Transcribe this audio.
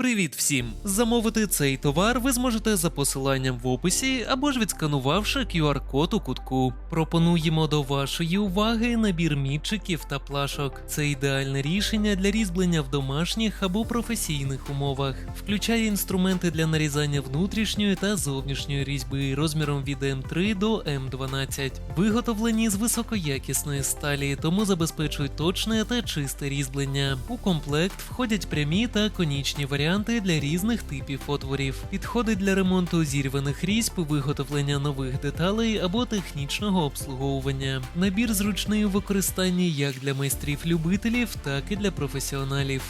Привіт всім! Замовити цей товар ви зможете за посиланням в описі або ж відсканувавши QR-код у кутку. Пропонуємо до вашої уваги набір мітчиків та плашок. Це ідеальне рішення для різьблення в домашніх або професійних умовах. Включає інструменти для нарізання внутрішньої та зовнішньої різьби розміром від М3 до М12. Виготовлені з високоякісної сталі, тому забезпечують точне та чисте різьблення. У комплект входять прямі та конічні варіанти для різних типів отворів. Підходить для ремонту зірваних різьб, виготовлення нових деталей або технічного обслуговування. Набір зручний у використанні як для майстрів-любителів, так і для професіоналів.